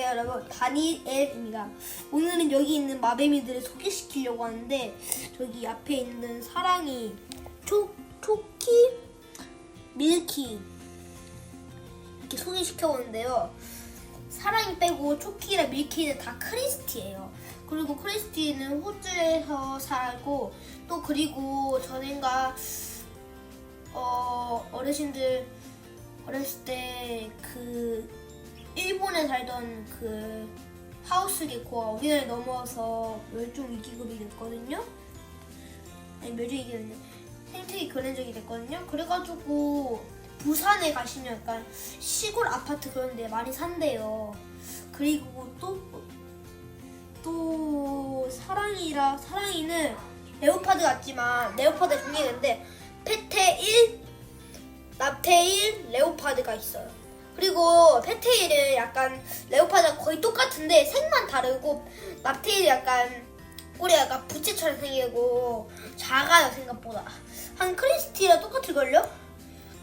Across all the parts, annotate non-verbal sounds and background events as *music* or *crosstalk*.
네, 여러분 다니엘입니다. 오늘은 여기 있는 마뱀이들을 소개시키려고 하는데 저기 앞에 있는 사랑이 초 초키 밀키 이렇게 소개시켜보는데요. 사랑이 빼고 초키랑 밀키는 다 크리스티예요. 그리고 크리스티는 호주에서 살고 또 그리고 전엔가 어 어르신들 어렸을 때그 일본에 살던 그 하우스 개코가 우리나라에 넘어와서 멸종 위기급이 됐거든요. 아니 멸종 위기는 생태계 근해적이 됐거든요. 그래가지고 부산에 가시면 약간 시골 아파트 그런 데 많이 산대요. 그리고 또 또 사랑이라 사랑이는 레오파드 같지만 레오파드 종류인데 페테일, 납테일, 레오파드가 있어요. 그리고 페테일은 약간 레오파드가 거의 똑같은데 색만 다르고 납테일이 약간 꼬리가 약간 부채처럼 생기고 작아요 생각보다. 한 크리스티랑 똑같을걸요?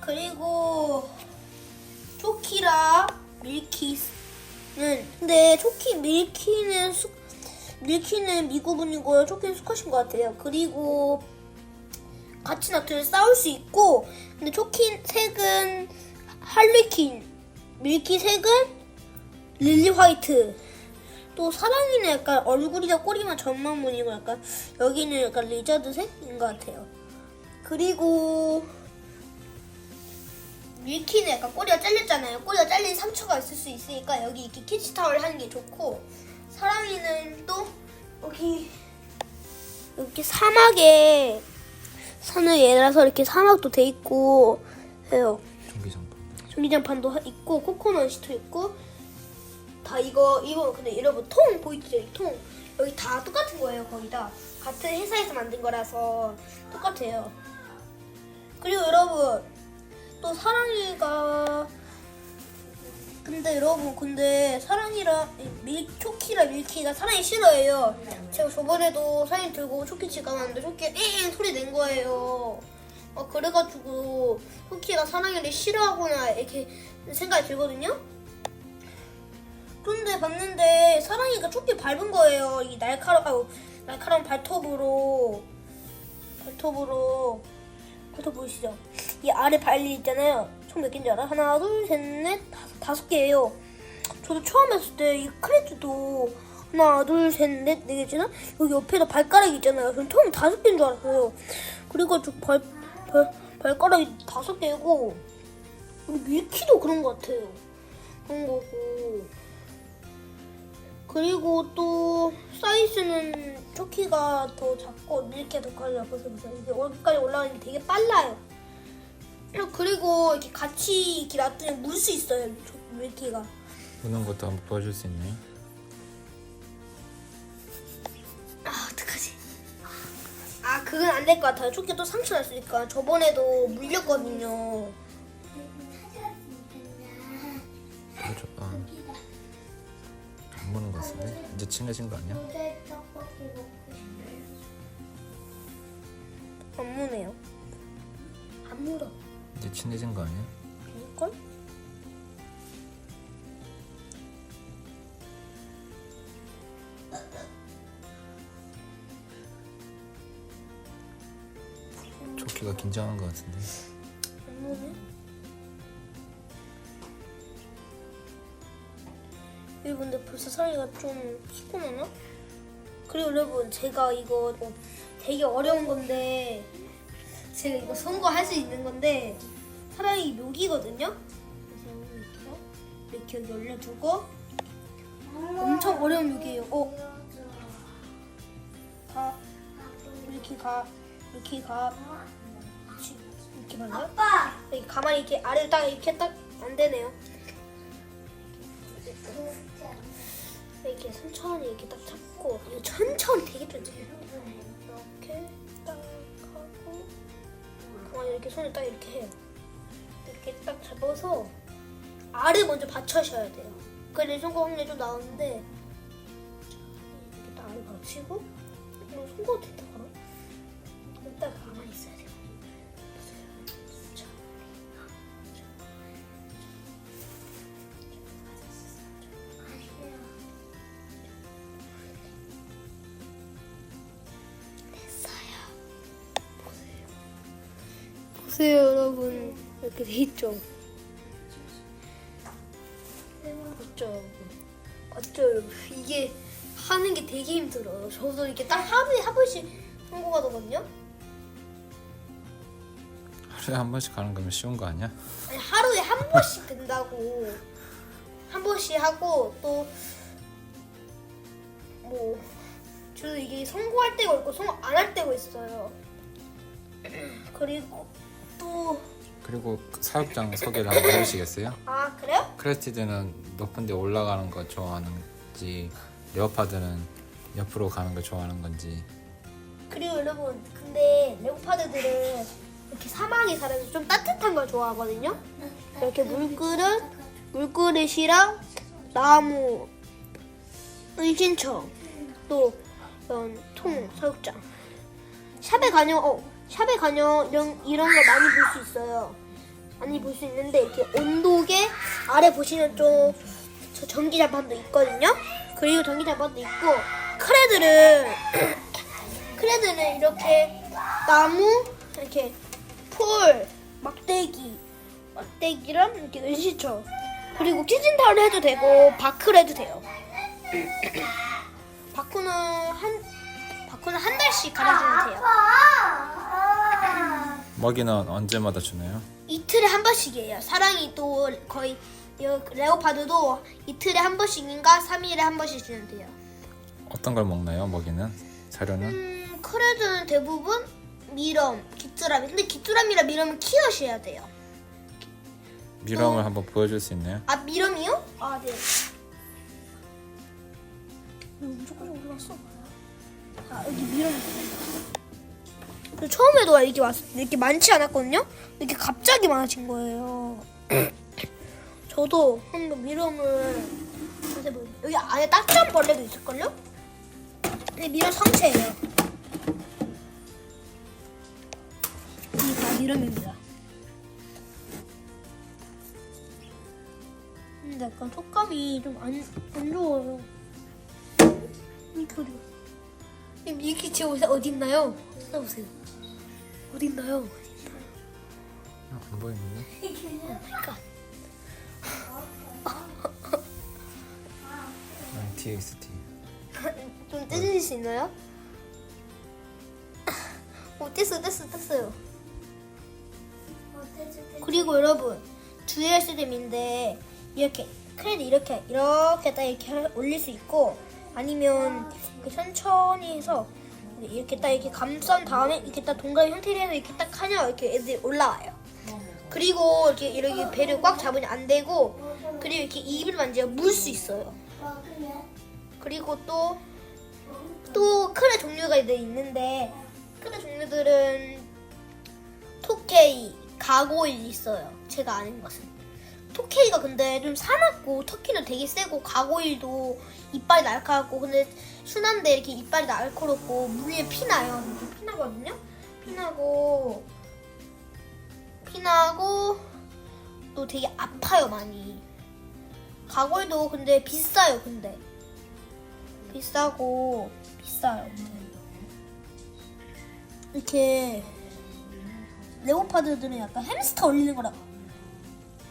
그리고 초키라 밀키는 근데 초키 밀키는 수, 밀키는 미구분이고요. 초키는 수컷인 것 같아요. 그리고 같이 나트를 싸울 수 있고 근데 초키 색은 할리퀸 밀키 색은 릴리 화이트 또 사랑이는 약간 얼굴이나 꼬리만 전망문이고 약간 여기는 약간 리자드 색인 것 같아요. 그리고 밀키는 약간 꼬리가 잘렸잖아요. 꼬리가 잘린 상처가 있을 수 있으니까 여기 이렇게 키치타월 하는 게 좋고 사랑이는 또 여기 이렇게 사막에 사는 애라서 이렇게 사막도 돼 있고 해요. 전기장판 전기장판도 하- 있고 코코넛이도 있고 다 이거 이거 근데 여러분 통 보이시죠 이 통. 여기 다 똑같은 거예요 거의 다. 같은 회사에서 만든 거라서 똑같아요. 그리고 여러분 또 사랑이가 근데 여러분 근데 사랑이랑 이밀 초키랑 밀키가 사랑이 싫어해요. 제가 저번에도 사인 들고 초키 집 가봤는데 초키가 엥! 소리 낸 거예요 어, 그래가지고 토키가 사랑이를 싫어하거나 이렇게 생각이 들거든요. 그런데 봤는데 사랑이가 조끼 밟은 거예요. 이 날카로운 날카로운 발톱으로 발톱으로 발톱 보이시죠? 이 아래 발리 있잖아요. 총 몇 개인지 알아? 하나, 둘, 셋, 넷, 다섯, 다섯 개예요. 저도 처음 했을 때 이 크레트도 하나, 둘, 셋, 넷, 네 개잖아? 여기 옆에도 발가락이 있잖아요. 저는 처음 다섯 개인 줄 알았어요. 그래가지고 발, 발, 발가락이 다섯 개고, 밀키도 그런 것 같아요. 그런 거고. 그리고 또 사이즈는 초키가 더 작고 밀키가 더 커요. 보세요, 보세요. 이게 여기까지 올라가는 게 되게 빨라요. 그리고 이렇게 같이 이렇게 놔두면 물 수 있어요. 초- 밀키가. 보는 것도 한번 보여줄 수 있나요? 그건 안 될 것 같아요. 초키 또 상처 났으니까 저번에도 물렸거든요. 보여줘 아, 안 보는 것 같은데? 이제 친해진 거 아니야? 안 무네요. 안 물어. 이제 친해진 거 아니야? 걸? 초키 긴장한 것 같은데 안 무네. 여러분들 벌써 사이가 좀 피곤하나? 그리고 여러분 제가 이거 뭐 되게 어려운 건데 제가 이거 선거할 수 있는 건데 사랑이 묘기거든요. 그래서 이렇게 이렇게 여기 올려두고 엄청 어려운 묘기예요. 어, 가 이렇게 가 이렇게 가. 맞아요? 아빠. 이렇게 가만히 이렇게 아래를 딱 이렇게 딱 안 되네요. 이렇게 천천히 이렇게 딱 잡고 이거 천천히 되게 천천히 이렇게 딱 하고 가만히 이렇게 손을 딱 이렇게 해요. 이렇게 딱 잡아서 알을 먼저 받쳐셔야 돼요. 그래 성공 확률이 좀 나오는데 이렇게 딱 알을 받치고 이거 성공 됐다 바로 보세요 여러분 이렇게 돼 있죠. 맞죠 여러분? 이게 하는 게 되게 힘들어요. 저도 이렇게 딱 하루에 한 번씩 성공하거든요. 하루에 한 번씩 가는 거면 쉬운 거 아니야? 아니 하루에 한 번씩 된다고 한 번씩 하고 또뭐 저도 이게 성공할 때가 있고 성공 안 할 때가 있어요. 그리고 또 그리고 그 사육장 소개를 한번 해주시겠어요? 아 그래요? 크레스티드는 높은 데 올라가는 거 좋아하는지 레오파드는 옆으로 가는 거 좋아하는 건지 그리고 여러분 근데 레오파드들은 이렇게 사막에 살아서 좀 따뜻한 걸 좋아하거든요. 이렇게 물그릇 물그릇이랑 나무 은신처 또 이런 통 사육장 샵에 가면 어 샵에 가면 이런 이런 거 많이 볼 수 있어요. 많이 볼 수 있는데 이렇게 온도계 아래 보시면 좀 저 전기 장판도 있거든요. 그리고 전기 장판도 있고 크레들은 *clears throat* 크레드는 이렇게 나무 이렇게 풀 막대기 막대기랑 이렇게 은시처 그리고 키친타올 해도 되고 바크를 해도 돼요. *clears throat* 바쿠는 한 바쿠는 한 달씩 갈아주면 돼요. 먹이는 언제마다 주나요? 이틀에 한 번씩이에요. 사랑이 또 거의 여- 레오파드도 이틀에 한 번씩인가 3일에 한 번씩 주면 돼요. 어떤 걸 먹나요? 먹이는 사료는 음, 크레드는 대부분 미럼, 귀뚜라미. 근데 귀뚜라미랑 미럼은 키워셔야 돼요. 미럼을 한번 보여줄 수 있나요? 아 미럼이요? 아 네. 무조건 올랐어. 아 여기 미럼. 처음에도 이렇게 왔 이렇게 많지 않았거든요. 이렇게 갑자기 많아진 거예요. *clears throat* 저도 한번 자세히 보여. 여기 안에 딱지한 벌레도 있을걸요? 근데 미럼 성체예요. 이게 다 미럼입니다. 근데 약간 촉감이 좀 안 안 좋아요. 이 소리. 이렇게 제 옷에 어디 있나요? 찾아보세요. 어디 있나요? 안 보이는데? 그러니까 *laughs* 아, 뒤에 있어 뒤에 좀 떼주실 수 있나요? 어 뗐어 뗐어 뗐어요. 그리고 여러분 주의할 점인데 이렇게 크레드 이렇게 이렇게 딱 이렇게 올릴 수 있고 아니면 이렇게 천천히 해서 이렇게 딱 이렇게 감싼 다음에 이렇게 딱 동그라미 형태로 해서 이렇게 딱 하면 이렇게 애들이 올라와요. 그리고 이렇게 이렇게 배를 꽉 잡으면 안 되고 그리고 이렇게 입을 만지면 물 수 있어요. 그리고 또 또 크레 종류가 있는데 크레 종류들은 토케이, 가고일 있어요. 제가 아는 것은. 토케이가 근데 좀 사납고 터키는 되게 세고 가고일도 이빨이 날카롭고 근데 순한데 이렇게 이빨이 날카롭고 물에 피나요. 피나거든요. 피나고 피나고 또 되게 아파요 많이. 가골도 근데 비싸요 근데 비싸고 비싸요. 이렇게 레오파드들은 약간 햄스터 올리는 거라.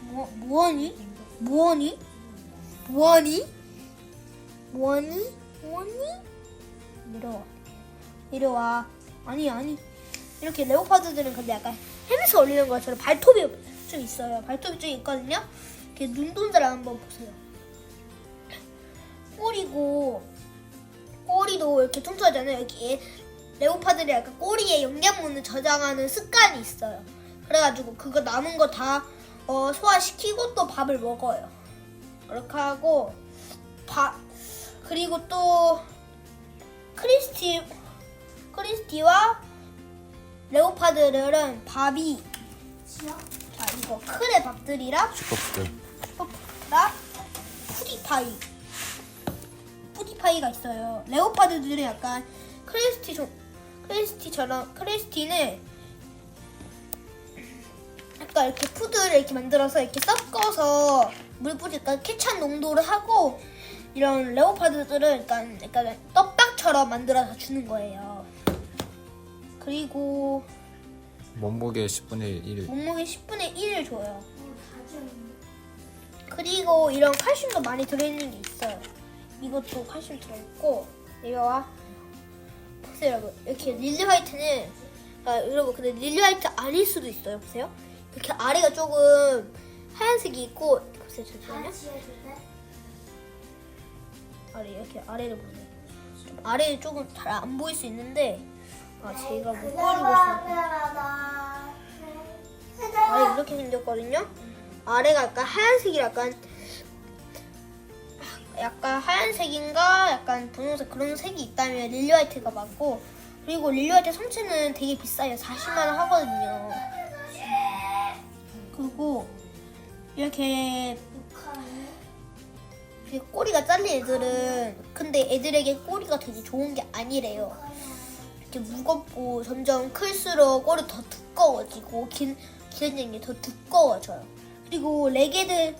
뭐 뭐하니? 뭐하니? 뭐하니? 뭐하니? 뭐하니? 이리 와. 이리 와. 아니 아니. 이렇게 레오파드들은 근데 약간 햄스터 올리는 것처럼 발톱이 좀 있어요. 발톱이 좀 있거든요. 이렇게 눈동자를 한번 보세요. 꼬리고 꼬리도 이렇게 통통하잖아요. 여기 레오파드를 약간 꼬리에 영양분을 저장하는 습관이 있어요. 그래가지고 그거 남은 거 다 어, 소화시키고 또 밥을 먹어요. 그렇게 하고 밥 그리고 또 크리스티 크리스티와 레오파드들은 밥이 자 이거 크레 밥들이랑 슈퍼푸드 나 푸디파이 푸디파이가 있어요. 레오파드들은 약간 크레스티 좀 크레스티처럼 크레스티는 약간 이렇게 푸드를 이렇게 만들어서 이렇게 섞어서 물 뿌리니까 케찹 농도를 하고 이런 레오파드들은 약간 약간 떡밥처럼 만들어서 주는 거예요. 그리고 몸무게 10분의 1 몸무게 10분의 1을 줘요. 그리고 이런 칼슘도 많이 들어있는 게 있어요. 이것도 칼슘 들어있고 내려와 보세요 여러분 이렇게 릴리 화이트는 아, 여러분 근데 릴리 화이트 아닐 수도 있어요 보세요 이렇게 아래가 조금 하얀색이 있고 보세요 잠시만요 아래 이렇게 아래를 보세요 좀 아래에 조금 잘 안 보일 수 있는데 아 제가 못 보여주고 있어요 아래 이렇게 생겼거든요. 아래가 약간 하얀색이 약간 약간 하얀색인가 약간 분홍색 그런 색이 있다면 릴리 화이트가 맞고 그리고 릴리 화이트 성체는 되게 비싸요. 40만 원 하거든요. 그리고 이렇게 이렇게 꼬리가 잘린 애들은 근데 애들에게 꼬리가 되게 좋은 게 아니래요. 이렇게 무겁고 점점 클수록 꼬리 더 두꺼워지고 긴게더 두꺼워져요. 그리고 레게들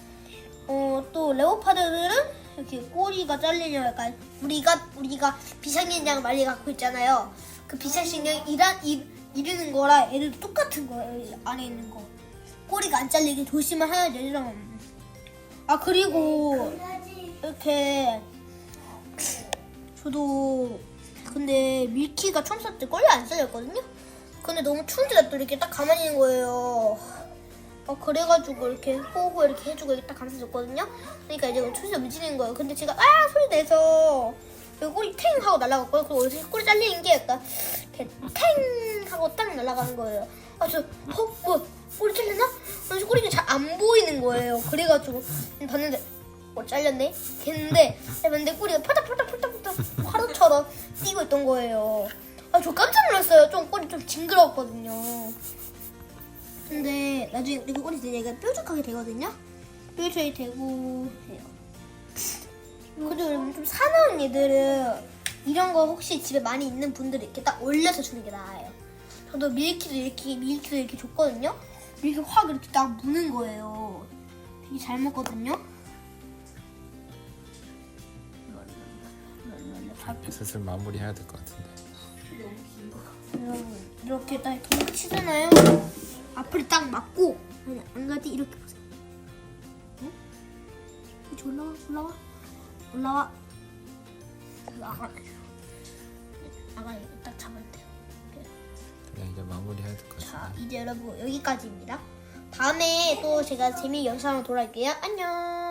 어, 또 레오파드들은 이렇게 꼬리가 잘리면 약간 우리가 우리가 비상신경 많이 갖고 있잖아요. 그 비상신경 이란 이, 이르는 거랑 애들 똑같은 거예요. 이 안에 있는 거. 꼬리가 안 잘리게 조심을 해야 되죠. 아 그리고 이렇게 저도 근데 밀키가 처음 샀을 때 꼬리 안 잘렸거든요. 근데 너무 추운데 또 이렇게 딱 가만히 있는 거예요. 어, 그래가지고 이렇게 호호 이렇게 해주고 이렇게 딱 감싸줬거든요. 그러니까 이제 추운데 움직이는 거예요. 근데 제가 아 소리 내서 꼬리 탱 하고 날아갔고요. 그리고 어디서 꼬리 잘리는 게 약간 이렇게 탱 하고 딱 날아가는 거예요. 아저 어, 뭐 꼬리 잘렸나? 그래서 꼬리가 잘 안 보이는 거예요. 그래가지고 봤는데 어 잘렸네? 했는데 근데 꼬리가 펄딱펄딱펄딱펄딱 화로처럼 뛰고 있던 거예요. 아 저 깜짝 놀랐어요. 좀 꼬리 좀 징그러웠거든요. 근데 나중에 이거 꼬리 얘가 뾰족하게 되거든요. 뾰족하게 되고 해요. 그리고 좀 사나운 얘들은 이런 거 혹시 집에 많이 있는 분들은 이렇게 딱 올려서 주는 게 나아요. 저도 밀키도 이렇게 밀키도 이렇게 줬거든요. 이렇게 확 이렇게 딱 무는 거예요. 되게 잘 먹거든요. 슬슬 마무리해야 될 것 같은데 여러분 이렇게 딱 동작 치잖아요. 앞을 딱 맞고 아니, 안 가지 이렇게 보세요. 응? 이렇게 올라와 올라와 올라와 나가 나가 이거 딱 잡으면 돼요. 그래 이제 마무리해야 될것자 같은데 이제 여러분 여기까지입니다. 다음에 또 제가 재미 영상으로 돌아올게요. 안녕.